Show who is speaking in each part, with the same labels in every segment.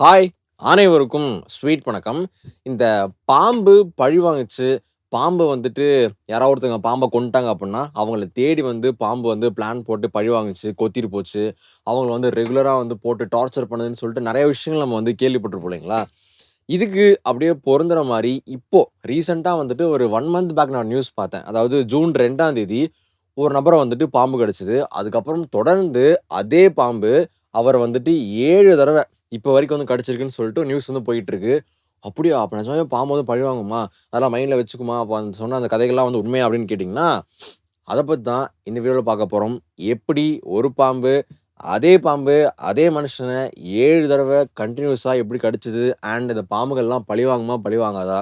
Speaker 1: Hi அனைவருக்கும் sweet வணக்கம். இந்த பாம்பு பழி வாங்குச்சு. பாம்பு வந்துட்டு யாராவது ஒருத்தங்க பாம்பை கொண்டுட்டாங்க அப்படின்னா அவங்கள தேடி வந்து பாம்பு வந்து பிளான் போட்டு பழி வாங்குச்சு கொத்திட்டு போச்சு. அவங்கள வந்து ரெகுலராக வந்து போட்டு டார்ச்சர் பண்ணுதுன்னு சொல்லிட்டு நிறைய விஷயங்கள் நம்ம வந்து கேள்விப்பட்டிருப்போம் இல்லைங்களா? இதுக்கு அப்படியே பொருந்துற மாதிரி இப்போது ரீசெண்டாக வந்துட்டு ஒரு ஒன் மந்த் பேக் நான் நியூஸ் பார்த்தேன். அதாவது ஜூன் ரெண்டாம் தேதி ஒரு நபரை வந்துட்டு பாம்பு கிடச்சிது. அதுக்கப்புறம் தொடர்ந்து அதே பாம்பு அவர் வந்துட்டு ஏழு தடவை இப்போ வரைக்கும் வந்து கிடச்சிருக்குன்னு சொல்லிட்டு நியூஸ் வந்து போயிட்டு இருக்கு அப்படியா? அப்போ நிஜமே பாம்பு வந்து பழிவாங்குமா அதெல்லாம் மைண்டில் வச்சுக்குமா? அப்போ அந்த சொன்ன அந்த கதைகள்லாம் வந்து உண்மையா அப்படின்னு கேட்டிங்கன்னா அதை பற்றி தான் இந்த வீடியோவில் பார்க்க போகிறோம் எப்படி ஒரு பாம்பு அதே பாம்பு அதே மனுஷனை ஏழு தடவை கண்டினியூஸாக எப்படி கடிச்சிது? அண்ட் இந்த பாம்புகள்லாம் பழி வாங்குமா? பழி வாங்காதா?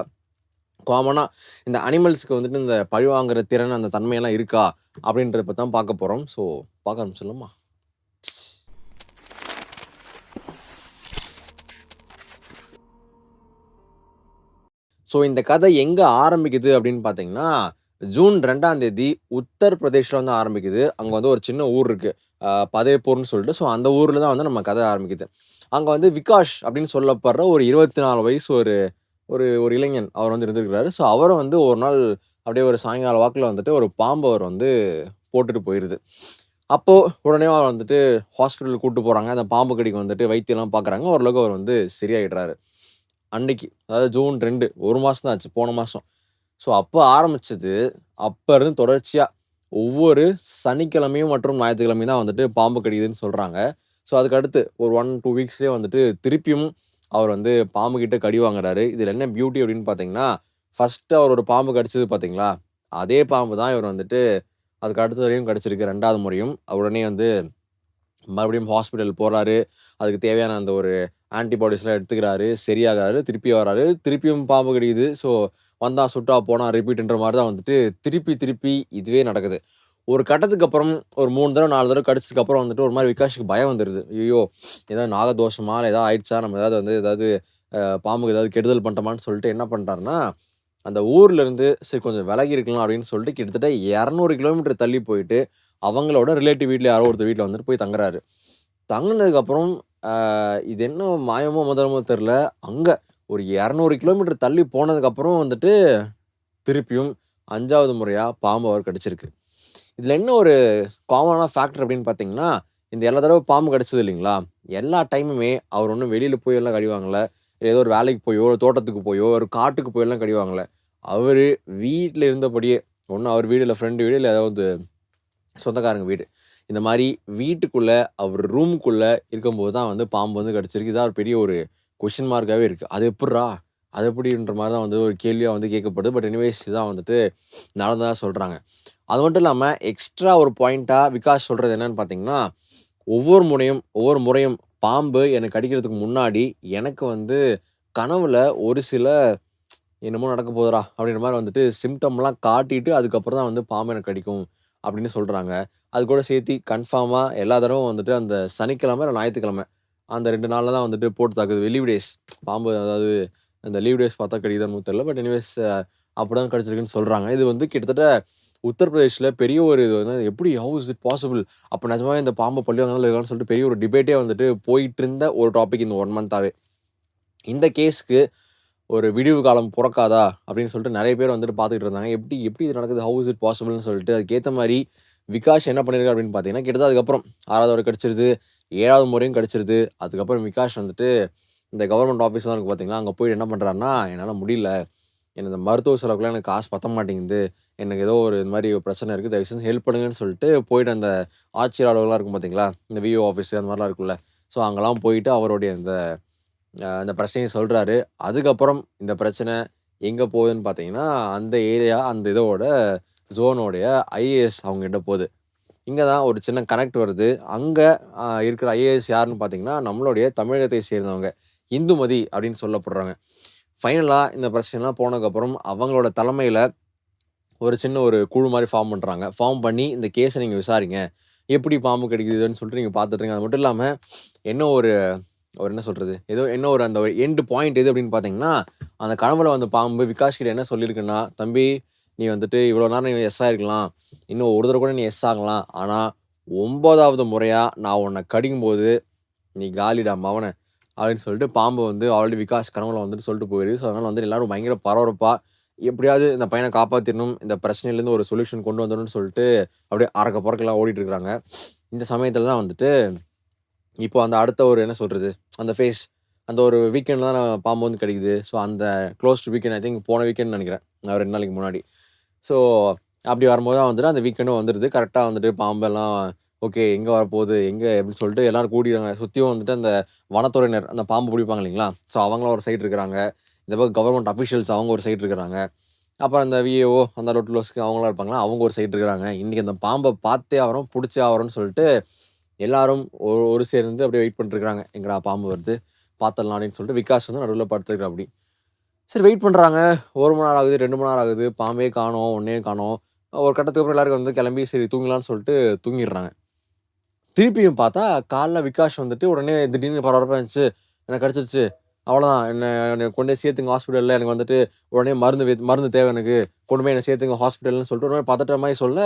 Speaker 1: காமனாக இந்த அனிமல்ஸ்க்கு வந்துட்டு இந்த பழி வாங்குற திறன் அந்த தன்மையெல்லாம் இருக்கா? அப்படின்றத பற்றி தான் பார்க்க போகிறோம் ஸோ பார்க்க ஆரம்பிச்சிடலாமா? ஸோ இந்த கதை எங்கே ஆரம்பிக்குது அப்படின்னு பார்த்தீங்கன்னா ஜூன் ரெண்டாம் தேதி உத்தரப்பிரதேஷில் வந்து ஆரம்பிக்குது. அங்கே வந்து ஒரு சின்ன ஊர் இருக்குது பதேப்பூர்னு சொல்லிட்டு. ஸோ அந்த ஊரில் தான் வந்து நம்ம கதை ஆரம்பிக்குது. அங்கே வந்து விகாஷ் அப்படின்னு சொல்லப்படுற ஒரு இருபத்தி நாலு வயசு ஒரு ஒரு ஒரு இளைஞன் அவர் வந்து இருந்திருக்கிறாரு. ஸோ அவரும் வந்து ஒரு நாள் அப்படியே ஒரு சாயங்கால வாக்கில் வந்துட்டு ஒரு பாம்பு அவர் வந்து போட்டுட்டு போயிடுது அப்போது உடனே அவர் வந்துட்டு ஹாஸ்பிட்டல் கூப்பிட்டு போகிறாங்க அந்த பாம்பு கடிக்கு வந்துட்டு வைத்தியம்லாம் பார்க்குறாங்க ஓரளவுக்கு அவர் வந்து சரியாகிடுறாரு அன்னைக்கு அதாவது ஜூன் ரெண்டு ஒரு மாதம் தான் ஆச்சு போன மாதம் ஸோ அப்போ ஆரம்பிச்சது அப்போ இருந்து தொடர்ச்சியாக ஒவ்வொரு சனிக்கிழமையும் மற்றும் ஞாயிற்றுக்கிழமையும் தான் வந்துட்டு பாம்பு கடிக்குதுன்னு சொல்கிறாங்க ஸோ அதுக்கு அடுத்து ஒரு ஒன் டூ வீக்ஸ்லேயே வந்துட்டு திருப்பியும் அவர் வந்து பாம்பு கிட்ட கடி வாங்குறாரு. இதில் என்ன பியூட்டி அப்படின்னு பார்த்தீங்கன்னா ஃபஸ்ட்டு அவர் ஒரு பாம்பு கடிச்சது பார்த்தீங்களா அதே பாம்பு தான் இவர் வந்துட்டு அதுக்கு அடுத்த வரையும் கடிச்சிருக்கு ரெண்டாவது முறையும். உடனே வந்து மறுபடியும் ஹாஸ்பிட்டல் போகிறாரு அதுக்கு தேவையான அந்த ஒரு ஆன்டிபாடிஸ்லாம் எடுத்துக்கிறாரு சரியாகிறாரு திருப்பி வராரு. திருப்பியும் பாம்பு கிடையுது ஸோ வந்தால் சுட்டா போனால் ரிப்பீட்ன்ற மாதிரி தான் வந்துட்டு திருப்பி திருப்பி இதுவே நடக்குது. ஒரு கட்டத்துக்கு அப்புறம் ஒரு மூணு தடவை நாலு தடவை கடிச்சதுக்கு அப்புறம் வந்துட்டு ஒரு மாதிரி விகாஷுக்கு பயம் வந்துடுது ஐயோ ஏதாவது நாகதோஷமா இல்லை ஏதாவது ஆயிடுச்சா? நம்ம ஏதாவது வந்து ஏதாவது பாம்புக்கு ஏதாவது கெடுதல் பண்ணிட்டோமான்னு சொல்லிட்டு என்ன பண்ணிட்டாருன்னா அந்த ஊர்லேருந்து சரி கொஞ்சம் விலகி இருக்கலாம் அப்படின்னு சொல்லிட்டு கிட்டத்தட்ட இரநூறு கிலோமீட்டர் தள்ளி போயிட்டு அவங்களோட ரிலேட்டிவ் வீட்டில் யாரோ ஒருத்தர் வீட்டில் வந்துட்டு போய் தங்குறாரு. தங்கினதுக்கப்புறம் இது என்ன மாயமோ முதலமோ தெரில அங்கே ஒரு இரநூறு கிலோமீட்டர் தள்ளி போனதுக்கப்புறம் வந்துட்டு திருப்பியும் அஞ்சாவது முறையாக பாம்பு அவர் கடிச்சிருக்கு. இதில் என்ன ஒரு காமனான ஃபேக்டர் அப்படின்னு பார்த்தீங்கன்னா இந்த எல்லா தடவை பாம்பு கடிச்சது இல்லைங்களா? எல்லா டைமுமே அவர் ஒன்றும் வெளியில் போய் எல்லாம் கடிவாங்கல. ஏதோ ஒரு வேலைக்கு போயோ ஒரு தோட்டத்துக்கு போயோ ஒரு காட்டுக்கு போயெல்லாம் கடிவாங்கல. அவர் வீட்டில் இருந்தபடியே ஒன்று அவர் வீடு இல்லை ஃப்ரெண்டு வீடு இல்லை ஏதாவது சொந்தக்காரங்க வீடு. இந்த மாதிரி வீட்டுக்குள்ளே அவர் ரூமுக்குள்ளே இருக்கும்போது தான் வந்து பாம்பு வந்து கிடச்சிருக்கு. இதான் ஒரு பெரிய ஒரு கொஷின் மார்க்காகவே இருக்குது அது எப்பட்றா அது எப்படின்ற மாதிரி தான் வந்து ஒரு கேள்வியாக வந்து கேட்கப்படுது. பட் எனிவேஸ் இதான் வந்துட்டு நடந்ததாக சொல்கிறாங்க அது மட்டும் இல்லாமல் எக்ஸ்ட்ரா ஒரு பாயிண்ட்டாக விகாஸ் சொல்கிறது என்னன்னு பார்த்தீங்கன்னா ஒவ்வொரு முறையும் ஒவ்வொரு முறையும் பாம்பு எனக்கு கடிக்கிறதுக்கு முன்னாடி எனக்கு வந்து கனவில் ஒரு சில என்னமோ நடக்க போகுதுடா அப்படின்ற மாதிரி வந்துட்டு சிம்டம்லாம் காட்டிட்டு அதுக்கப்புறம் தான் வந்து பாம்பு எனக்கு கடிக்கும். அப்படின்னு சொல்கிறாங்க அது கூட சேர்த்து கன்ஃபார்மாக எல்லா தடவும் வந்துட்டு அந்த சனிக்கிழமை இல்லை ஞாயிற்றுக்கிழமை அந்த ரெண்டு நாளில் தான் வந்துட்டு போட்டு தாக்குது. லீவ் டேஸ் பாம்பு அதாவது அந்த லீவ் டேஸ் பார்த்தா கடிக்குதான்னு தெரியல. பட் எனிவேஸ் அப்படி தான் கிடச்சிருக்குன்னு சொல்கிறாங்க இது வந்து கிட்டத்தட்ட உத்தரப்பிரதேஷில் பெரிய ஒரு இது வந்து எப்படி ஹவு இஸ் இட் பாசிபிள் அப்போ நிஜமாக இந்த பாம்பு பள்ளிவாங்கலாம் இருக்கான்னு சொல்லிட்டு பெரிய ஒரு டிபேட்டே வந்துட்டு போயிட்டு இருந்த ஒரு டாபிக் இந்த ஒன் மந்த்தாகவே இந்த கேஸுக்கு ஒரு விடிவு காலம் பிறக்காதா அப்படின்னு சொல்லிட்டு நிறைய பேர் வந்துட்டு பார்த்துக்கிட்டு இருந்தாங்க. எப்படி எப்படி இது நடக்குது? ஹவு இஸ் இட் பாசிபிள்னு சொல்லிட்டு அதுக்கேற்ற மாதிரி விகாஷ் என்ன பண்ணியிருக்காரு அப்படின்னு பார்த்தீங்கன்னா கிட்டத்தட்ட அதுக்கப்புறம் ஆறாவது வரை கிடச்சிருது ஏழாவது முறையும் கிடச்சிருது. அதுக்கப்புறம் விகாஷ் வந்துட்டு இந்த கவர்மெண்ட் ஆஃபீஸ்லாம் இருக்குது பார்த்தீங்களா அங்கே போய் என்ன பண்ணுறாருன்னா என்னால் முடியல. எனக்கு இந்த மருத்துவ செலவுக்குலாம் எனக்கு காசு பத்த மாட்டேங்குது. எனக்கு ஏதோ ஒரு இந்த மாதிரி ஒரு பிரச்சனை இருக்குது தயவு செஞ்சு ஹெல்ப் பண்ணுங்கன்னு சொல்லிட்டு போயிட்டு அந்த ஆட்சியர் அலுவலகம் இருக்கும் பார்த்தீங்களா இந்த விஓ ஆஃபீஸ் அந்த மாதிரிலாம் இருக்குல்ல ஸோ அங்கெல்லாம் போயிட்டு அவருடைய இந்த அந்த பிரச்சனையை சொல்கிறாரு அதுக்கப்புறம் இந்த பிரச்சனை எங்கே போகுதுன்னு பார்த்தீங்கன்னா அந்த ஏரியா அந்த இதோட ஜோனோடைய ஐஏஎஸ் அவங்ககிட்ட போகுது. இங்கே தான் ஒரு சின்ன கனெக்ட் வருது. அங்கே இருக்கிற ஐஏஎஸ் யாருன்னு பார்த்தீங்கன்னா நம்மளுடைய தமிழகத்தை சேர்ந்தவங்க. இந்துமதி அப்படின்னு சொல்லப்படுறாங்க ஃபைனலாக இந்த பிரச்சனைலாம் போனதுக்கப்புறம் அவங்களோட தலைமையில் ஒரு சின்ன ஒரு குழு மாதிரி ஃபார்ம் பண்ணுறாங்க ஃபார்ம் பண்ணி இந்த கேஸை நீங்கள் விசாரிங்க. எப்படி பாம்பு கிடைக்குதுன்னு சொல்லிட்டு நீங்கள் பார்த்துட்ருங்க அது மட்டும் இல்லாமல் என்ன ஒரு ஒரு என்ன சொல்கிறது ஏதோ என்ன ஒரு அந்த ஒரு எண்டு பாயிண்ட் எது அப்படின்னு பார்த்தீங்கன்னா அந்த கனவுல வந்த பாம்பு விகாஷ் கிட்ட என்ன சொல்லியிருக்குன்னா தம்பி நீ வந்துட்டு இவ்வளோ நேரம் நீ எஸ் ஆகிருக்கலாம் இன்னும் ஒரு தடவை கூட நீ எஸ் ஆகலாம். ஆனால் ஒம்பதாவது முறையாக நான் உன்னை கடிக்கும்போது நீ காலிடா மவனை. அப்படின்னு சொல்லிட்டு பாம்பு வந்து ஆல்ரெடி விகாஸ் கனவுல வந்துட்டு சொல்லிட்டு போயிருக்கு ஸோ அதனால் வந்து எல்லோரும் பயங்கர பரபரப்பாக எப்படியாவது இந்த பையனை காப்பாற்றிடணும் இந்த பிரச்சனையிலேருந்து ஒரு சொல்யூஷன் கொண்டு வந்துடணும்னு சொல்லிட்டு அப்படியே அறக்க புறக்கெல்லாம் ஓடிட்டு இந்த சமயத்தில் தான் வந்துட்டு இப்போ அந்த அடுத்த ஒரு என்ன சொல்கிறது அந்த ஃபேஸ் அந்த ஒரு வீக்கெண்ட் தான் நான் பாம்பு வந்து கிடைக்குது. ஸோ அந்த close to weekend I think போன வீக்கெண்ட் நினைக்கிறேன். நான் ரெண்டு நாளைக்கு முன்னாடி. ஸோ அப்படி வரும்போது தான் வந்துட்டு அந்த வீக்கெண்டும் வந்துடுது கரெக்டாக வந்துட்டு பாம்பெல்லாம் ஓகே எங்கே வரப்போகுது? எங்கே எப்படின்னு சொல்லிட்டு எல்லோரும் கூடிடுறாங்க. சுற்றியும் வந்துட்டு அந்த வனத்துறையினர் அந்த பாம்பு பிடிப்பாங்க இல்லைங்களா? ஸோ அவங்களும் ஒரு சைடு இருக்கிறாங்க இந்த பக்கம் கவர்மெண்ட் அஃபிஷியல்ஸ் அவங்க ஒரு சைடு இருக்கிறாங்க அப்புறம் அந்த விஏஓ அந்த லொட்லோஸ்க்கு அவங்களாம் இருப்பாங்களா? அவங்க ஒரு சைடு இருக்கிறாங்க இன்றைக்கி அந்த பாம்பை பார்த்தே ஆகிறோம் பிடிச்சே ஆகிறோம்னு சொல்லிட்டு எல்லாரும் ஒரு ஒரு சேர்ந்து அப்படியே வெயிட் பண்ணிருக்காங்க எங்கடா பாம்பு வருது? பார்த்துடலாம் அப்படின்னு சொல்லிட்டு விகாஸ் வந்து நடுவில் படுத்துருக்குற அப்படி. சரி வெயிட் பண்ணுறாங்க ஒரு மணி நேரம் ஆகுது ரெண்டு மணி நேரம் ஆகுது. பாம்பே காணோம் ஒன்றே காணோம். ஒரு கட்டத்துக்கு அப்புறம் எல்லாருக்கும் வந்து கிளம்பி சரி தூங்கலாம்னு சொல்லிட்டு தூங்கிடுறாங்க. திருப்பியும் பார்த்தா காலைல விகாஷ் வந்துட்டு உடனே திடீர்னு பரபரப்பாக இருந்துச்சு. எனக்கு கிடச்சிருச்சு. அவ்வளோதான் என்னை கொண்டு சேர்த்துங்க ஹாஸ்பிட்டலில் எனக்கு வந்துட்டு உடனே மருந்து மருந்து தேவை எனக்கு. கொண்டு போய் என்னை சேர்த்துங்க ஹாஸ்பிட்டல்னு சொல்லிட்டு உடனே பதட்ட மாதிரி சொல்ல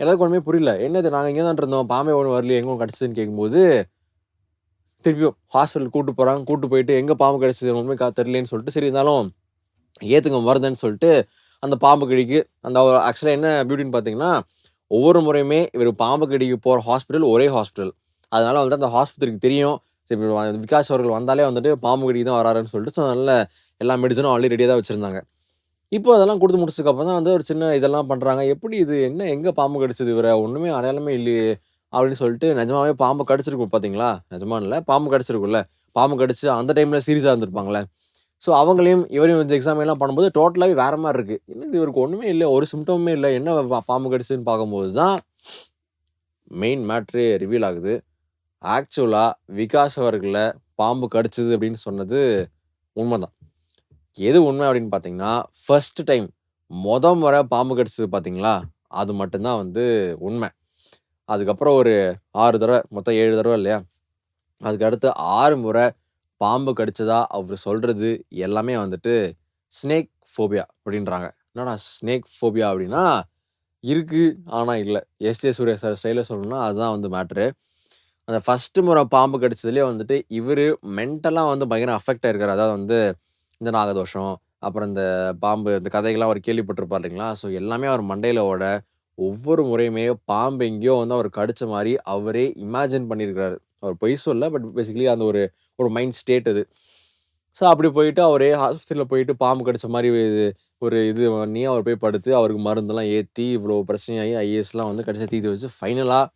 Speaker 1: எல்லாருக்கும் ஒன்றுமே புரியல. என்னது நாங்கள் இங்கே தான் இருந்தோம் பாம்பே ஒன்று வரலையே எங்கே கிடச்சிதுன்னு கேட்கும்போது திருப்பியும் ஹாஸ்பிட்டல் கூட்டு போகிறாங்க கூட்டு போயிட்டு எங்கே பாம்பு கிடச்சிது ஒன்றுமே கா தெரியலன்னு சொல்லிட்டு சரி இருந்தாலும் ஏற்றுங்க மருந்துன்னு சொல்லிட்டு அந்த பாம்பு கடிக்கு அந்த ஆக்சுவலாக என்ன பியூட்டின்னு பார்த்தீங்கன்னா ஒவ்வொரு முறையுமே இவர் பாம்பு கடிக்கு போகிற ஹாஸ்பிட்டல் ஒரே ஹாஸ்பிட்டல் அதனால் வந்துட்டு அந்த ஹாஸ்பத்திரிக்கு தெரியும் சரி விகாஸ் அவர்கள் வந்தாலே வந்துட்டு பாம்பு கடிக்கு தான் வராருன்னு சொல்லிட்டு ஸோ நல்ல எல்லா மெடிசனும் ஆல்ரெடி ரெடியாக தான் வச்சுருந்தாங்க. இப்போ அதெல்லாம் கொடுத்து முடிச்சதுக்கப்புறம் தான் வந்து ஒரு சின்ன இதெல்லாம் பண்ணுறாங்க எப்படி இது? என்ன? எங்கே பாம்பு கடிச்சது இவரை? ஒன்றுமே அடையாளமே இல்லையே அப்படின்னு சொல்லிட்டு நிஜமாவே பாம்பு கடிச்சிருக்கும் பார்த்தீங்களா நிஜமா இல்லை பாம்பு கடிச்சிருக்கும்ல. பாம்பு கடிச்சு அந்த டைமில் சீரியஸாக இருந்திருப்பாங்களே. ஸோ அவங்களையும் இவரையும் கொஞ்சம் எக்ஸாம் எல்லாம் பண்ணும்போது டோட்டலாகவே வேறு மாதிரி இருக்குது என்னது இவருக்கு ஒன்றுமே இல்லை ஒரு சிம்டமுமே இல்லை. என்ன பாம்பு கடிச்சுன்னு பார்க்கும்போது தான் மெயின் மேட்ரு ரிவீல் ஆகுது. ஆக்சுவலாக விகாஸ் அவர்களை பாம்பு கடிச்சது அப்படின்னு சொன்னது உண்மைதான். எது உண்மை அப்படின்னு பார்த்தீங்கன்னா ஃபர்ஸ்ட் டைம் மொத முறை பாம்பு கடிச்சது பார்த்தீங்களா அது மட்டும்தான் வந்து உண்மை. அதுக்கப்புறம் ஒரு ஆறு தடவை மொத்தம் ஏழு தடவை இல்லையா? அதுக்கு அடுத்து ஆறு முறை பாம்பு கடிச்சதா அவர் சொல்கிறது எல்லாமே வந்துட்டு ஸ்னேக் ஃபோபியா அப்படின்றாங்க. என்னடா ஸ்னேக் ஃபோபியா அப்படின்னா இருக்குது ஆனால் இல்லை. எஸ்ஜே சூர்யா சார் ஸ்டைலில் சொல்லணும்னா அதுதான் வந்து மேட்ரு அந்த ஃபஸ்ட்டு முறை பாம்பு கடிச்சதுலேயே வந்துட்டு இவர் மென்டலாக வந்து பயங்கர அஃபெக்ட் ஆயிருக்காரு. அதாவது வந்து இந்த நாகதோஷம் அப்புறம் இந்த பாம்பு இந்த கதைகள்லாம் அவர் கேள்விப்பட்டிருப்பார் இல்லைங்களா? ஸோ எல்லாமே அவர் மண்டையில் ஓட ஒவ்வொரு முறையுமே பாம்பு எங்கேயோ வந்து அவர் கடிச்ச மாதிரி அவரே இமேஜின் பண்ணியிருக்கிறாரு. அவர் பொய் சொல்ல பட் பேசிக்கலி அந்த ஒரு ஒரு மைண்ட் ஸ்டேட் அது. ஸோ அப்படி போயிட்டு அவரே ஹாஸ்பிட்டலில் போயிட்டு பாம்பு கடிச்ச மாதிரி இது- ஒரு இது பண்ணி அவர் போய் படுத்து அவருக்கு மருந்தெல்லாம் ஏற்றி இவ்வளோ பிரச்சனையாகி ஐஏஎஸ்லாம் வந்து கடைசியாக தீர்த்து வச்சு ஃபைனலாக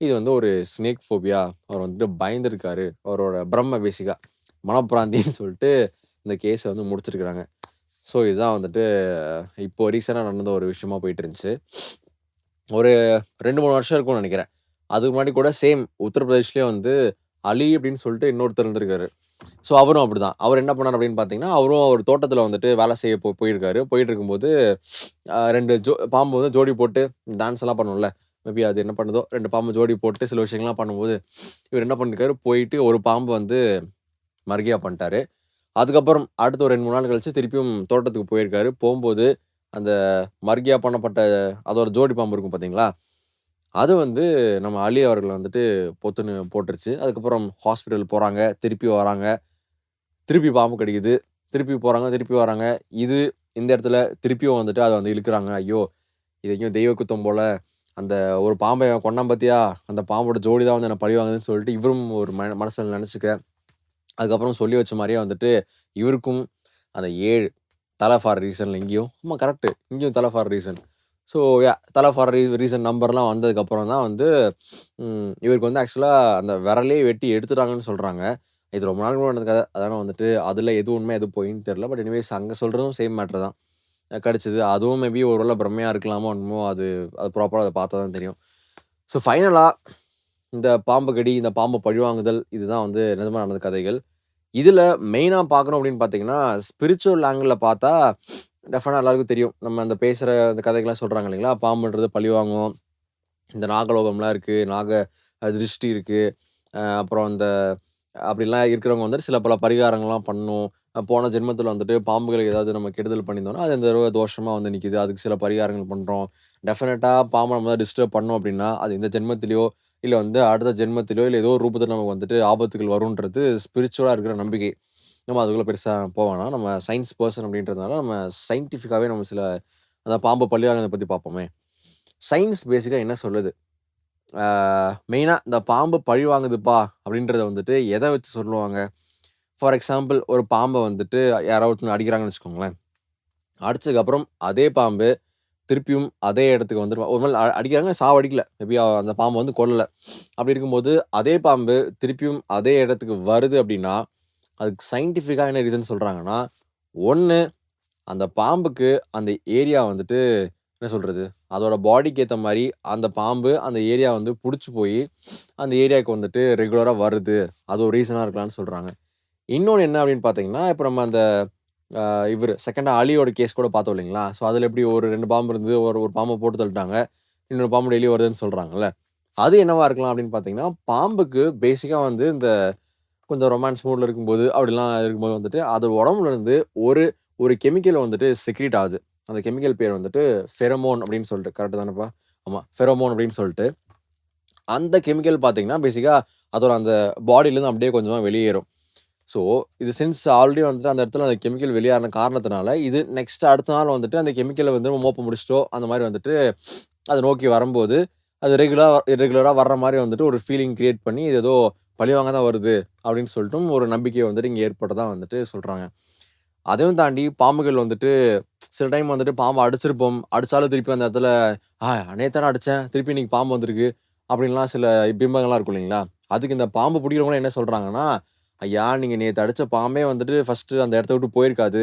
Speaker 1: இது வந்து ஒரு ஸ்னேக் ஃபோபியா அவர் வந்துட்டு பயந்துருக்காரு. அவரோட பிரம்ம பேசிக்கா மனப்பிராந்தின்னு சொல்லிட்டு இந்த கேஸை வந்து முடிச்சிருக்கிறாங்க. ஸோ இதுதான் வந்துட்டு இப்போ ரீசெண்டாக நடந்த ஒரு விஷயமா போயிட்டு இருந்துச்சு ஒரு ரெண்டு மூணு வருஷம் இருக்கும்னு நினைக்கிறேன். அதுக்கு முன்னாடி கூட சேம் உத்தரப்பிரதேஷ்லேயே வந்து அலி அப்படின்னு சொல்லிட்டு இன்னொருத்தர் இருந்திருக்காரு. ஸோ அவரும் அப்படிதான். அவர் என்ன பண்ணார் அப்படின்னு பார்த்தீங்கன்னா அவரும் ஒரு தோட்டத்தில் வந்துட்டு வேலை செய்ய போ போயிருக்காரு. போயிட்டு இருக்கும்போது ரெண்டு ஜோ பாம்பு வந்து ஜோடி போட்டு டான்ஸ் எல்லாம் பண்ணும்ல. மேபி அது என்ன பண்ணுதோ ரெண்டு பாம்பு ஜோடி போட்டு சில விஷயங்கள்லாம் பண்ணும்போது இவர் என்ன பண்ணிருக்காரு போயிட்டு ஒரு பாம்பு வந்து மறுகையாக பண்ணிட்டாரு. அதுக்கப்புறம் அடுத்த ஒரு ரெண்டு மூணு நாள் கழிச்சு திருப்பியும் தோட்டத்துக்கு போயிருக்காரு. போகும்போது அந்த மர்கியா பண்ணப்பட்ட அதோட ஜோடி பாம்பு இருக்கும் பார்த்தீங்களா அது வந்து நம்ம அலி அவர்கள் வந்துட்டு பொத்துன்னு போட்டுருச்சு. அதுக்கப்புறம் ஹாஸ்பிட்டல் போகிறாங்க திருப்பி வராங்க. திருப்பி பாம்பு கடிக்குது. திருப்பி போகிறாங்க திருப்பி வராங்க. இது இந்த இடத்துல திருப்பியும் வந்துட்டு அதை வந்து இழுக்கிறாங்க. ஐயோ இது எங்கேயும் தெய்வ குத்தம் போல் அந்த ஒரு பாம்பை கொண்டான் பார்த்தியா அந்த பாம்போட ஜோடி தான் வந்து என்னை பழிவாங்குதுன்னு சொல்லிட்டு இவரும் ஒரு மன மனசில் நினச்சிக்க அதுக்கப்புறம் சொல்லி வச்ச மாதிரியே வந்துட்டு இவருக்கும் அந்த ஏழு தலை ஃபார் ரீசனில் இங்கேயும் ஆமாம் கரெக்டு இங்கேயும் Thala for reason so Thala for re reason நம்பர்லாம் வந்ததுக்கப்புறம் தான் வந்து இவருக்கு வந்து ஆக்சுவலாக அந்த விரலே வெட்டி எடுத்துட்டாங்கன்னு சொல்கிறாங்க இது ரொம்ப நாள் நடந்த கதை. அதனால் வந்துட்டு அதில் எது உண்மை எது போயின்னு தெரில பட் எனிவேஸ் அங்கே சொல்கிறதும் சேம் மேட்ரு தான். கிடச்சிது. அதுவும் மேபி ஒரு வேளை பிரம்மையாக இருக்கலாமோ என்னமோ அது அது ப்ராப்பராக அதை பார்த்தா தான் தெரியும். ஸோ ஃபைனலாக இந்த பாம்பு கடி இந்த பாம்பு பழிவாங்குதல் இதுதான் வந்து நிஜமாக நடந்த கதைகள். இதில் மெயினாக பார்க்கணும் அப்படின்னு பார்த்தீங்கன்னா ஸ்பிரிச்சுவல் ஆங்கிளில் பார்த்தா டெஃபனாக எல்லாருக்கும் தெரியும். நம்ம அந்த பேசுகிற அந்த கதைகள்லாம் சொல்கிறாங்க இல்லைங்களா? பாம்புன்றது பழி வாங்கும் இந்த நாகலோகம்லாம் இருக்குது நாக திருஷ்டி இருக்குது அப்புறம் இந்த அப்படிலாம் இருக்கிறவங்க வந்து சில பல பரிகாரங்கள்லாம் பண்ணும். போன ஜென்மத்தில் வந்துட்டு பாம்புகளுக்கு ஏதாவது நம்ம கெடுதல் பண்ணியிருந்தோம்னா, அது இந்த தடவை தோஷமாக வந்து நிற்கிது அதுக்கு சில பரிகாரங்கள் பண்ணுறோம் டெஃபினட்டாக பாம்பை நம்ம டிஸ்டர்ப் பண்ணோம் அப்படின்னா, அது இந்த ஜென்மத்திலையோ இல்லை வந்து அடுத்த ஜென்மத்திலையோ இல்லை ஏதோ ஒரு நமக்கு வந்துட்டு ஆபத்துகள் வரும்ன்றது ஸ்பிரிச்சுவலாக இருக்கிற நம்பிக்கை. நம்ம அதுக்குள்ளே பெருசாக போ நம்ம சயின்ஸ் பர்சன் அப்படின்றதுனால, நம்ம சயின்டிஃபிக்காகவே நம்ம சில அந்த பாம்பு பழிவாங்குறத பற்றி பார்ப்போமே. சயின்ஸ் பேசிக்காக என்ன சொல்லுது? மெயினாக இந்த பாம்பு பழி வாங்குதுப்பா அப்படின்றத வந்துட்டு எதை வச்சு சொல்லுவாங்க? ஃபார் எக்ஸாம்பிள் ஒரு பாம்பை வந்துட்டு யாராவது ஒருத்தங்க அடிக்கிறாங்கன்னு வச்சுக்கோங்களேன். அடித்ததுக்கப்புறம் அதே பாம்பு திருப்பியும் அதே இடத்துக்கு வந்துட்டு ஒரு நாள் அடிக்கிறாங்க அடிக்கிறாங்க சாவடிக்கல. மேபி அந்த பாம்பு வந்து கொல்லல. அப்படி இருக்கும்போது அதே பாம்பு திருப்பியும் அதே இடத்துக்கு வருது அப்படின்னா, அதுக்கு சயின்டிஃபிக்காக என்ன ரீசன் சொல்கிறாங்கன்னா ஒன்று அந்த பாம்புக்கு அந்த ஏரியா வந்துட்டு என்ன சொல்கிறது அதோட பாடிக்கு ஏற்ற மாதிரி அந்த பாம்பு அந்த ஏரியா வந்து பிடிச்சி போய் அந்த ஏரியாவுக்கு வந்துட்டு ரெகுலராக வருது. அது ஒரு ரீசனாக இருக்கலாம்னு சொல்கிறாங்க இன்னொன்று என்ன அப்படின்னு பார்த்தீங்கன்னா, இப்போ நம்ம அந்த இவர் செகண்டாக அலியோட கேஸ் கூட பார்த்தோம் இல்லைங்களா? ஸோ அதில் எப்படி ஒரு ரெண்டு பாம்பு இருந்து ஒரு ஒரு பாம்பை போட்டு தள்ளிட்டாங்க. இன்னொரு பாம்பு டெய்லி வருதுன்னு சொல்கிறாங்கல்ல அது என்னவா இருக்கலாம் அப்படின்னு பார்த்தீங்கன்னா, பாம்புக்கு பேசிக்காக வந்து இந்த கொஞ்சம் ரொமான்ஸ் மூடில் இருக்கும்போது, அப்படிலாம் இருக்கும்போது வந்துட்டு, அது உடம்புலேருந்து ஒரு ஒரு கெமிக்கல் வந்துட்டு செக்ரீட் ஆகுது. அந்த கெமிக்கல் பேர் வந்துட்டு ஃபெரமோன் அப்படின்னு சொல்லிட்டு கரெக்டு தானேப்பா? ஆமாம் ஃபெரமோன் அப்படின்னு சொல்லிட்டு. அந்த கெமிக்கல் பார்த்தீங்கன்னா, பேசிக்காக அதோட அந்த பாடியிலேருந்து அப்படியே கொஞ்சமாக வெளியேறும். ஸோ இது சின்ஸ் ஆல்ரெடி வந்துட்டு அந்த இடத்துல அந்த கெமிக்கல் வெளியான காரணத்தினால, இது நெக்ஸ்ட் அடுத்த நாள் வந்துட்டு அந்த கெமிக்கலை வந்து மோப்ப முடிச்சிட்டோ அந்த மாதிரி வந்துட்டு அதை நோக்கி வரும்போது, அது ரெகுலராக ரெகுலராக வர்ற மாதிரி வந்துட்டு ஒரு ஃபீலிங் க்ரியேட் பண்ணி, இது ஏதோ பழிவாங்க தான் வருது அப்படின்னு சொல்லிட்டும் ஒரு நம்பிக்கையை வந்துட்டு இங்கே ஏற்பட்டதாக வந்துட்டு சொல்கிறாங்க அதையும் தாண்டி பாம்புகள் வந்துட்டு சில டைம் வந்துட்டு பாம்பு அடிச்சிருப்போம். அடித்தாலும் திருப்பி அந்த இடத்துல, "ஆ நேத்து தானே திருப்பி இன்றைக்கி பாம்பு வந்திருக்கு." அப்படின்லாம் சில பிம்பங்கள்லாம் இருக்கும் இல்லைங்களா? அதுக்கு இந்த பாம்பு பிடிக்கிறவங்களும் என்ன சொல்கிறாங்கன்னா "ஐயா நீங்கள் நேற்று அடித்த பாம்பே வந்துட்டு ஃபஸ்ட்டு அந்த இடத்த விட்டு போயிருக்காது.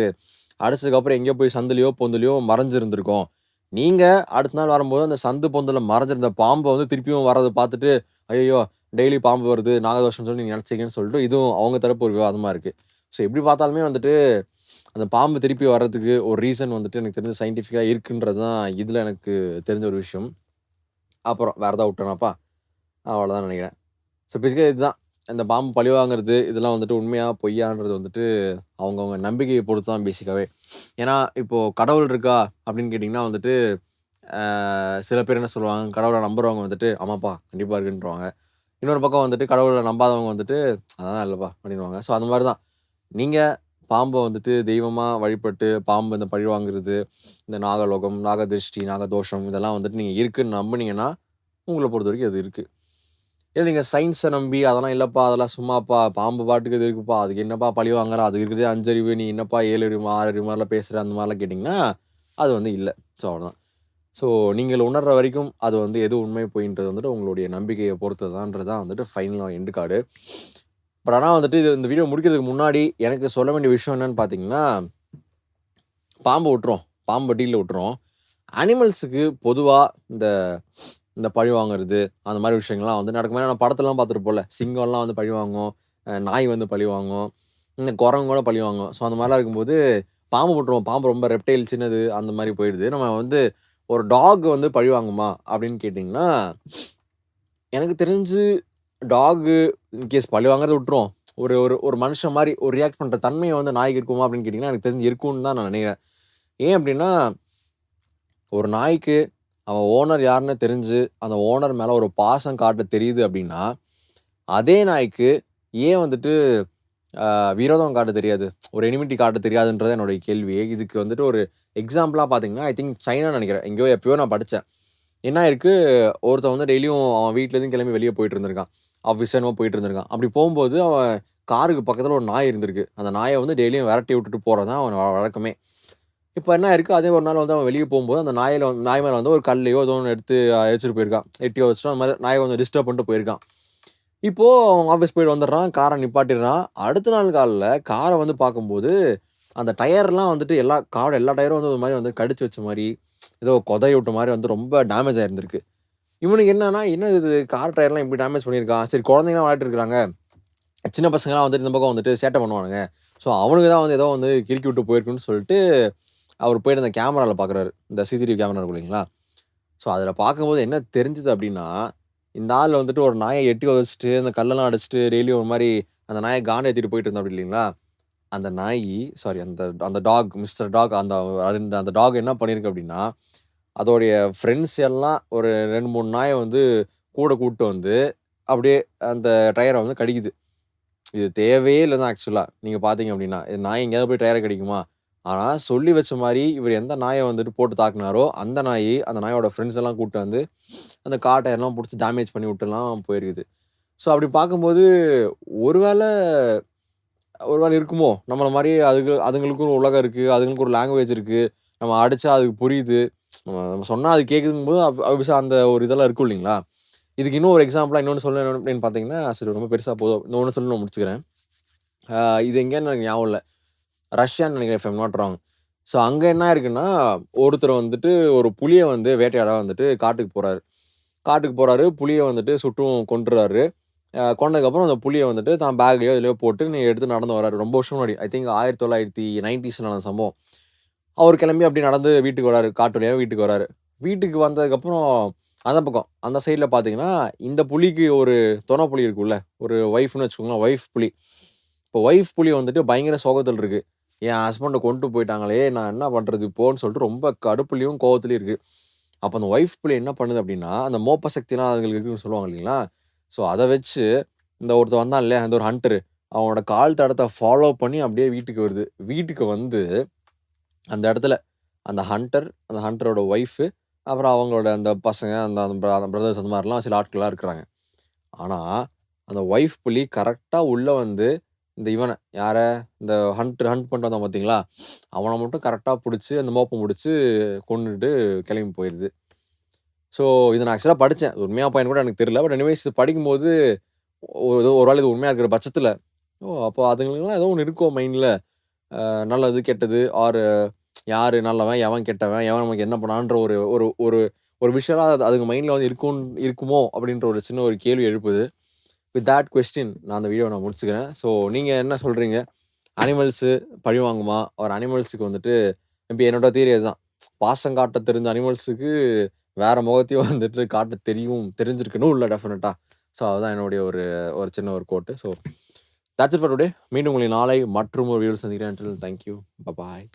Speaker 1: அடிச்சதுக்கப்புறம் எங்கேயோ போய் சந்துலையோ பொந்துலையோ மறைஞ்சிருந்துருக்கோம் நீங்கள் அடுத்த நாள் வரும்போது அந்த சந்து, பொந்தில் மறைஞ்சிருந்த பாம்பை வந்து திருப்பியும் வரதை பார்த்துட்டு, ஐயோ டெய்லி பாம்பு வருது. நாகதோஷம்னு சொல்லி நீங்கள் நினைச்சீங்கன்னு சொல்லிட்டு, இதுவும் அவங்க தரப்பு ஒரு விவாதமாக இருக்குது ஸோ எப்படி பார்த்தாலுமே வந்துட்டு, அந்த பாம்பு திருப்பி வர்றதுக்கு ஒரு ரீசன் வந்துட்டு எனக்கு தெரிஞ்ச சயின்டிஃபிக்காக இருக்குன்றது தான் இதில் எனக்கு தெரிஞ்ச ஒரு விஷயம். அப்புறம் வேற ஏதாவது விட்டேனாப்பா? அவ்வளோதான் நினைக்கிறேன். ஸோ பேசிக்கா இதுதான். இந்த பாம்பு பழிவாங்குறது, இதெல்லாம் வந்துட்டு உண்மையாக பொய்யான்றது வந்துட்டு அவங்கவுங்க நம்பிக்கையை பொறுத்து தான் பேசிக்காவே. ஏன்னா, இப்போது கடவுள் இருக்கா அப்படின்னு கேட்டிங்கன்னா வந்துட்டு, சில பேர் என்ன சொல்லுவாங்க, கடவுளை நம்புறவங்க வந்துட்டு, ஆமாப்பா கண்டிப்பாக இருக்குன்றுவாங்க. இன்னொரு பக்கம் வந்துட்டு கடவுளை நம்பாதவங்க வந்துட்டு, அதான் இல்லைப்பா அப்படின்வாங்க ஸோ அந்த மாதிரி தான். நீங்கள் பாம்பை வந்துட்டு தெய்வமாக வழிபட்டு, பாம்பு இந்த பழி வாங்குறது, இந்த நாகலோகம், நாகதிருஷ்டி, நாகதோஷம் இதெல்லாம் வந்துட்டு நீங்கள் இருக்குன்னு நம்புனீங்கன்னா, உங்களை பொறுத்த வரைக்கும் அது இருக்குது இல்லை நீங்கள் சயின்ஸை நம்பி, அதெல்லாம் இல்லைப்பா அதெல்லாம் சும்மாப்பா, பாம்பு பாட்டுக்கு இது இருக்குப்பா, அதுக்கு என்னப்பா பழி வாங்குற? அதுக்கு இருக்கிறதே அஞ்சறிவு நீ என்னப்பா ஏழு அறிவு, ஆறு அறிவு மாதிரிலாம் பேசுகிற அந்த மாதிரிலாம் கேட்டிங்கன்னா அது வந்து இல்லை ஸோ அவ்வளோதான். ஸோ நீங்கள் உணர்ற வரைக்கும் அது வந்து எது உண்மை, போயின்றது வந்துட்டு உங்களுடைய நம்பிக்கையை பொறுத்தது தான்றது தான் வந்துட்டு ஃபைனலாக எண்டு கார்டு. பட் ஆனால் வந்துட்டு இது இந்த வீடியோ முடிக்கிறதுக்கு முன்னாடி எனக்கு சொல்ல வேண்டிய விஷயம் என்னன்னு பார்த்தீங்கன்னா, பாம்பு விட்டுரும் பாம்பு டீலில் விட்டுரும் அனிமல்ஸுக்கு பொதுவாக இந்த இந்த பழி வாங்குறது, அந்த மாதிரி விஷயங்கள்லாம் வந்து நடக்கும். ஏன்னா படத்தெல்லாம் பார்த்துருப்போம்ல. சிங்கம்லாம் வந்து பழி வாங்கும். நாய் வந்து பழி வாங்கும். இந்த குரங்கு கூட பழி வாங்கும். ஸோ அந்த மாதிரிலாம் இருக்கும்போது, பாம்பு போட்டுருவோம் பாம்பு ரொம்ப ரெப்டைல் சின்னது அந்த மாதிரி போயிடுது. நம்ம வந்து ஒரு டாக் வந்து பழி வாங்குமா? அப்படின்னு கேட்டிங்கன்னா எனக்கு தெரிஞ்சு டாகு இன்கேஸ் பழி வாங்குறத விட்டுருவோம். ஒரு ஒரு ஒரு மனுஷன் மாதிரி ஒரு ரியாக்ட் பண்ணுற தன்மை வந்து நாய்க்கு இருக்குமா? அப்படின்னு கேட்டிங்கன்னா எனக்கு தெரிஞ்சு இருக்கும்னு தான் நான் நினைக்கிறேன். ஏன் அப்படின்னா, ஒரு நாய்க்கு அவன் ஓனர் யாருன்னு தெரிஞ்சு, அந்த ஓனர் மேலே ஒரு பாசம் காட்ட தெரியுது அப்படின்னா, அதே நாய்க்கு ஏன் வந்துட்டு விரோதம் காட்ட தெரியாது? ஒரு எனிமிட்டி காட்ட தெரியாதுன்றது என்னுடைய கேள்வி இதுக்கு வந்துட்டு ஒரு எக்ஸாம்பிளாக பார்த்தீங்கன்னா, ஐ திங்க் சைனா நினைக்கிறேன். எங்கேயோ எப்பயோ நான் படித்தேன் என்ன இருக்குது ஒருத்தன் வந்து டெய்லியும் அவன் வீட்லேருந்து கிளம்பி வெளியே போயிட்டு இருந்திருக்கான். ஆஃபீஸ் என்னமோ போயிட்டு இருந்திருக்கான். அப்படி போகும்போது அவன் காருக்கு பக்கத்தில் ஒரு நாய் இருந்திருக்கு. அந்த நாயை வந்து டெய்லியும் விரட்டி விட்டுட்டு போகிறதான் தான் அவன் வழக்கமே. இப்போ என்ன ஆயிருக்கு, அதே ஒரு நாள் வந்து அவன் வெளியே போகும்போது அந்த நாயில் நாய் மேலே வந்து ஒரு கல்லையோ, ஏதோ ஒன்று எடுத்து அழைச்சிட்டு போயிருக்கான். எட்டியோ வச்சுட்டு அந்த மாதிரி நாயை கொஞ்சம் டிஸ்டர்ப் பண்ணிட்டு போயிருக்கான். இப்போது அவன் ஆஃபீஸ் போயிட்டு வந்துடுறான். காரை நிப்பாட்டிடுறான். அடுத்த நாள் காலில் காரை வந்து பார்க்கும்போது, அந்த டயர்லாம் வந்துட்டு எல்லா காரோட எல்லா டயரும் வந்து ஒரு மாதிரி வந்து கடிச்சு வச்ச மாதிரி ஏதோ கொதை விட்ட மாதிரி வந்து ரொம்ப டேமேஜ் ஆகிருந்துருக்கு இவனுக்கு என்னன்னா, என்ன இது கார் டயர்லாம் இப்படி டேமேஜ் பண்ணியிருக்கான். சரி குழந்தைங்கலாம் விளையாடிட்டு இருக்கிறாங்க. சின்ன பசங்களாம் வந்துட்டு இந்த பக்கம் வந்துட்டு சேட்டை பண்ணுவானுங்க. ஸோ அவனுக்கு தான் வந்து ஏதோ வந்து கிறுக்கி விட்டு போயிருக்குன்னு சொல்லிட்டு, அவர் போயிட்டு அந்த கேமராவில் பார்க்குறாரு. இந்த சிசிடிவி கேமரா இருக்கும் இல்லைங்களா? ஸோ அதில் பார்க்கும்போது என்ன தெரிஞ்சுது அப்படின்னா, இந்த ஆள் வந்துட்டு ஒரு நாயை எட்டி வச்சுட்டு அந்த கல்லெல்லாம் அடிச்சுட்டு, டெய்லியும் ஒரு மாதிரி அந்த நாயை காண்டை ஏற்றிட்டு போயிட்டு இருந்தா அப்படி இல்லைங்களா அந்த நாய் சாரி அந்த அந்த டாக் மிஸ்டர் டாக் அந்த அந்த அந்த டாக் என்ன பண்ணியிருக்கு அப்படின்னா அதோடைய ஃப்ரெண்ட்ஸ் எல்லாம் ஒரு ரெண்டு மூணு நாயை வந்து கூட கூப்பிட்டு வந்து அப்படியே அந்த டயரை வந்து கடிக்குது இது தேவையே இல்லை தான் ஆக்சுவலாக நீங்கள் பார்த்தீங்க அப்படின்னா இது நாய் எங்கேயாவது போய் டயரை கடிக்குமா ஆனால் சொல்லி வச்ச மாதிரி இவர் எந்த நாயை வந்துட்டு போட்டு தாக்குனாரோ அந்த நாய் அந்த நாயோட ஃப்ரெண்ட்ஸ் எல்லாம் கூப்பிட்டு வந்து அந்த கார் டயர்லாம் பிடிச்சி டேமேஜ் பண்ணி விட்டுலாம் போயிருக்குது. ஸோ அப்படி பார்க்கும்போது ஒருவேளை ஒருவேளை இருக்குமோ? நம்மள மாதிரி அதுக்கு அதுங்களுக்கும் ஒரு உலகம் இருக்குது அதுங்களுக்கு ஒரு லாங்குவேஜ் இருக்குது நம்ம அடித்தா அதுக்கு புரியுது. நம்ம நம்ம சொன்னால் அது கேட்குதுங்கும்போது, அபிஷா அந்த ஒரு இதெல்லாம் இருக்கும் இல்லைங்களா? இதுக்கு இன்னும் ஒரு எக்ஸாம்பிளாக இன்னொன்று சொல்லணும் அப்படின்னு பார்த்தீங்கன்னா சரி ரொம்ப பெருசாக போதும். இன்னொன்று சொல்லி நான் முடிச்சுக்கிறேன். இது எங்கேன்னு எனக்கு ஞாபகம் இல்லை. ரஷ்யான்னு நினைக்கிறேன் ஃபெம் நாட் ராங் ஸோ அங்கே என்ன இருக்குன்னா ஒருத்தர் வந்துட்டு ஒரு புலியை வந்து வேட்டையாட வந்துட்டு காட்டுக்கு போகிறாரு காட்டுக்கு போகிறாரு புலியை வந்துட்டு சுட்டும் கொண்டுறாரு கொண்டதுக்கப்புறம் அந்த புலியை வந்துட்டு தான் பேக்லையோ இதுலையோ போட்டு நீ எடுத்து நடந்து வராரு. ரொம்ப வருஷம் முன்னாடி. ஐ திங்க் ஆயிரத்தி தொள்ளாயிரத்தி நைன்டிஸ் நடந்த சம்பவம். அவர் கிளம்பி அப்படி நடந்து வீட்டுக்கு வராரு காட்டு வழியாக வீட்டுக்கு வராரு. வீட்டுக்கு வந்ததுக்கப்புறம் அந்த பக்கம் அந்த சைடில் பார்த்தீங்கன்னா இந்த புலிக்கு ஒரு துணை புலி இருக்குல்ல ஒரு ஒய்ஃப்னு வச்சுக்கோங்களேன் ஒய்ஃப் புலி. இப்போ ஒய்ஃப் புலி வந்துட்டு பயங்கர சோகத்தில் இருக்குது என் ஹஸ்பண்டை கொண்டு போயிட்டாங்களே நான் என்ன பண்ணுறது இப்போன்னு சொல்லிட்டு ரொம்ப கடுப்புலையும் கோவத்துலையும் இருக்குது அப்போ அந்த ஒய்ஃப் பிள்ளை என்ன பண்ணுது அப்படின்னா அந்த மோப்ப சக்திலாம் அதுங்களுக்கு இருக்குன்னு சொல்லுவாங்க இல்லைங்களா? ஸோ அதை வச்சு இந்த ஒருத்தர் வந்தான் இல்லையா? அந்த ஒரு ஹண்டரு அவனோட கால் தடத்தை ஃபாலோ பண்ணி அப்படியே வீட்டுக்கு வருது. வீட்டுக்கு வந்து அந்த இடத்துல அந்த ஹண்டர் அந்த ஹண்டரோட ஒய்ஃபு அப்புறம் அவங்களோட அந்த பசங்க அந்த அந்த பிரதர்ஸ் அந்த மாதிரிலாம் சில ஆட்கள்லாம் இருக்கிறாங்க. ஆனால் அந்த ஒய்ஃப் புலி கரெக்டாக உள்ளே வந்து இந்த இவனை யாரை இந்த ஹண்ட் ஹண்ட் பண்ணிட்டு வந்தான் பார்த்தீங்களா அவனை மட்டும் கரெக்டாக பிடிச்சி அந்த மோப்பம் பிடிச்சி கொண்டுட்டு கிளம்பி போயிடுது ஸோ இதை நான் ஆக்சுவலாக படித்தேன் உண்மையாக பையன் கூட எனக்கு தெரியல. பட் எனிவேஸ் இது படிக்கும்போது ஒரு ஒரு ஆள் இது உண்மையாக இருக்கிற பட்சத்தில் ஓ அப்போ அதுங்களுக்குலாம் ஏதோ ஒன்று இருக்கும் மைண்டில் நல்லது கெட்டது ஆர் யார் நல்லவன் எவன் கெட்டவன் எவன் நமக்கு என்ன பண்ணான்ற ஒரு ஒரு ஒரு ஒரு விஷயம் அது அதுங்க மைண்டில் வந்து இருக்கும் இருக்குமோ அப்படின்ற ஒரு சின்ன ஒரு கேள்வி எழுப்புது. வித் தேட் கொஸ்டின் நான் அந்த வீடியோ நான் முடிச்சுக்கிறேன். ஸோ நீங்கள் என்ன சொல்கிறீங்க அனிமல்ஸு பழி வாங்குமா? ஒரு அனிமல்ஸுக்கு வந்துட்டு இப்போ என்னோட தியரி தான் பாசம் காட்ட தெரிஞ்ச அனிமல்ஸுக்கு வேறு முகத்தையும் வந்துட்டு காட்ட தெரியும் தெரிஞ்சிருக்கணும் இல்லை டெஃபினட்டாக ஸோ அதுதான் என்னுடைய ஒரு ஒரு சின்ன ஒரு கோட்டு so that's it for today மீண்டும் உங்களை நாளை மற்றும் ஒரு வீடியோ சந்திக்கிறேன். Thank you bye